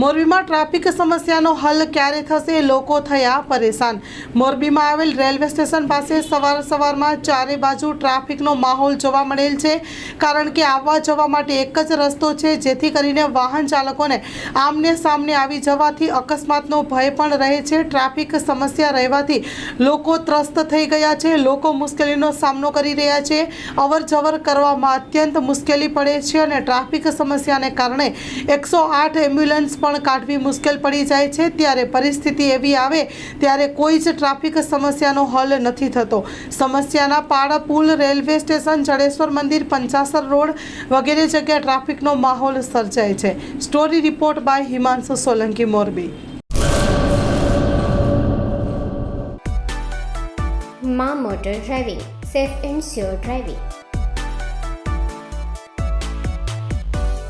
મોરબીમાં ટ્રાફિક સમસ્યાનો હલ ક્યારે થશે લોકો થયા પરેશાન. મોરબીમાં આવેલ રેલવે સ્ટેશન પાસે સવાર સવારમાં ચારે બાજુ ટ્રાફિકનો માહોલ જોવા મળેલ છે. કારણ કે આવવા જવા માટે એક જ રસ્તો છે, જેથી કરીને વાહન ચાલકોને આમને સામને આવી જવાથી અકસ્માતનો ભય પણ રહે છે. ટ્રાફિક સમસ્યા રહેવાથી લોકો ત્રસ્ત થઈ ગયા છે. લોકો મુશ્કેલીનો સામનો કરી રહ્યા છે. અવર જવર કરવામાં અત્યંત મુશ્કેલી પડે છે અને ટ્રાફિક સમસ્યાને કારણે એકસો આઠ એમ્બ્યુલન્સ પણ કાઢવી મુશ્કેલ પડી જાય છે. ત્યારે પરિસ્થિતિ એવી આવે ત્યારે કોઈ જ ટ્રાફિક સમસ્યાનો હલ નથી થતો. સમસ્યાના પાડા રેલવે સ્ટેશન, જડેશ્વર મંદિર, પંચાસર રોડ વગેરે જગ્યાએ ટ્રાફિકનો માહોલ સર્જાય છે. Story report by Himanshu Solanki, Morbi. મા motor driving, safe and sure driving.